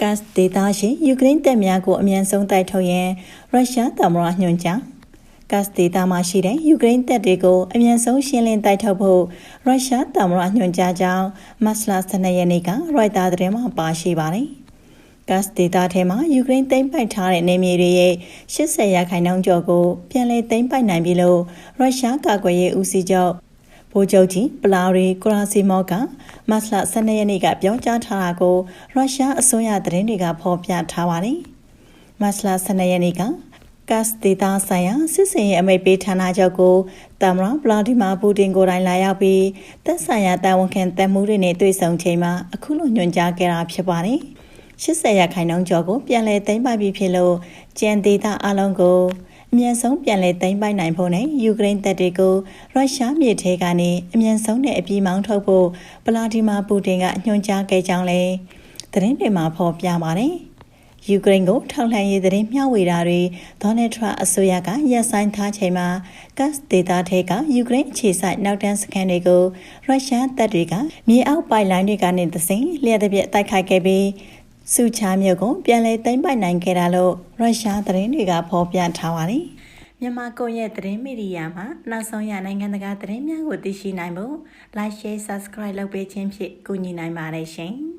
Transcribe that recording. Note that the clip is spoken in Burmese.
ဂတ်စ်ဒေသရှိယူကရိန်းတပ်များကိုအမြန်ဆုံးတိုက်ထုတ်ရန်ရုရှားသမ္မတညွှန်ကြားဂတ်စ်ဒေသမှာရှိတဲ့ယူကရိန်းတပ်တွေကိုအမြန်ဆုံးရှင်းလင်းတိုက်ထုတ်ဖို့ရုရှားသမ္မတညွှန်ကြားကြောင်းမတ်လ12ရက်နေ့ကရိုက်တာသတင်းမှာပါရှိပါတယ်။ဂတ်စ်ဒေသထဲမှာယူကရိန်းသိမ်းပိုက်ထားတဲ့နေမြေတွေရဲ့80ရာခိုင်နှုန်းကျော်ကိုပြန်လည်သိမ်းပိုက်နိုင်ပြီလို့ရုရှားကာကွယ်ရေးဦးစီးချုပ် ဗိုလ်ချုပ်ကြီးပလာရီကရာစီမော့ကမတ်လ12ရက်နေ့ကပြောကြားထားတာကိုရုရှားအစိုးရသတင်းတွေကဖော်ပြထားပါတယ်။မတ်လ12ရက်နေ့ကကတ်ဒေတာဆိုင်ရာစစ်စင်ရဲ့အမိတ်ပေးဌာနချုပ်ကိုတမရဗလာဒီမာပူတင်ကိုယ်တိုင်လာရောက်ပြီးသက်ဆိုင်ရာတာဝန်ခံတပ်မှုတွေနဲ့တွေ့ဆုံချိန်မှာအခုလိုညွှန်ကြားခဲ့တာဖြစ်ပါတယ်။80ရာခိုင်နှုန်းကျော်ကိုပြန်လည်သိမ်းပိုက်ပြီးဖြစ်လို့ကျန်ဒေတာအလုံးကိုအ မြန်ဆုံးပြန်လည်သိမ်းပိုက်နိုင်ဖို့နဲ့ယူကရိန်းတပ်တွေကိုရုရှားမြေထဲကနေအမြန်ဆုံးနဲ့အပြေးမောင်းထုတ်ဖို့ဗလာဒီမာပူတင်ကညွှန်ကြားခဲ့ကြောင်းလည်းသတင်းတွေမှာဖော်ပြပါတယ်။ယူကရိန်းကိုထောက်လှမ်းရေးသတင်းမျှဝေတာတွေဒေါ်နယ်ထရန့်အစိုးရကရပ်ဆိုင်းထားချိန်မှာကတ်ဒေတာထဲကယူကရိန်းအခြေစိုက်နောက်တန်းစခန်းတွေကိုရုရှားတပ်တွေကမြေအောက်ပိုက်လိုင်းတွေကနေသစိလျှက်တစ်ပြက်တိုက်ခိုက်ခဲ့ပြီး စုချာမြို့ကိုပြန်လည်သိမ်းပိုက်နိုင်ခဲ့တာလို့ရုရှားသတင်းတွေကဖော်ပြထားပါတယ်။မြန်မာကွန်ရက်သတင်းမီဒီယာမှာနောက်ဆုံးရနိုင်ငံတကာသတင်းများကိုသိရှိနိုင်ဖို့ Like Share Subscribe လုပ်ပေးခြင်းဖြင့်ကူညီနိုင်ပါတယ်ရှင်။